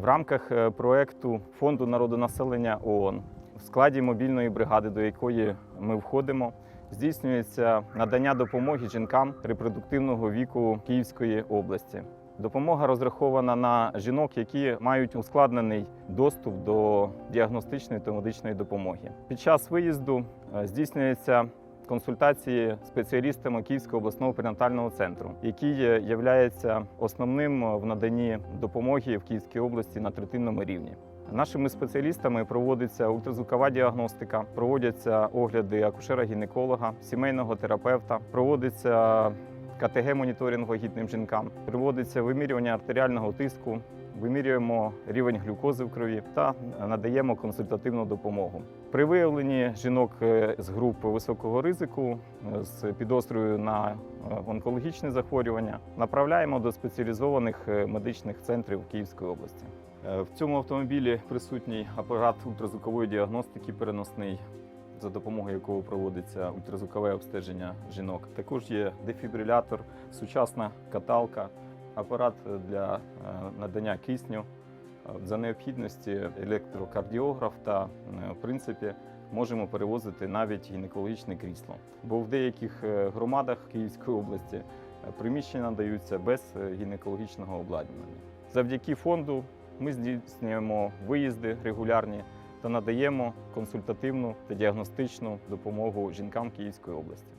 В рамках е, проекту Фонду народонаселення ООН в складі мобільної бригади, до якої ми входимо, здійснюється надання допомоги жінкам репродуктивного віку Київської області. Допомога розрахована на жінок, які мають ускладнений доступ до діагностичної та медичної допомоги. Під час виїзду е, здійснюється консультації спеціалістами Київського обласного перинатального центру, який є основним в наданні допомоги в Київській області на третинному рівні. Нашими спеціалістами проводиться ультразвукова діагностика, проводяться огляди акушера-гінеколога, сімейного терапевта, проводиться КТГ-моніторинг вагітним жінкам, проводиться вимірювання артеріального тиску, вимірюємо рівень глюкози в крові та надаємо консультативну допомогу. При виявленні жінок е, з груп високого ризику е, з підозрою на е, онкологічне захворювання направляємо до спеціалізованих медичних центрів Київської області. В цьому автомобілі присутній апарат ультразвукової діагностики переносний, за допомогою якого проводиться ультразвукове обстеження жінок. Також є дефібрилятор, сучасна каталка, апарат для е, надання кисню. Е, За необхідності електрокардіограф та, е, в принципі, можемо перевозити навіть гінекологічне крісло. Бо в деяких громадах Київської області приміщення надаються без гінекологічного обладнання. Завдяки фонду ми здійснюємо виїзди регулярні та надаємо консультативну та діагностичну допомогу жінкам Київської області.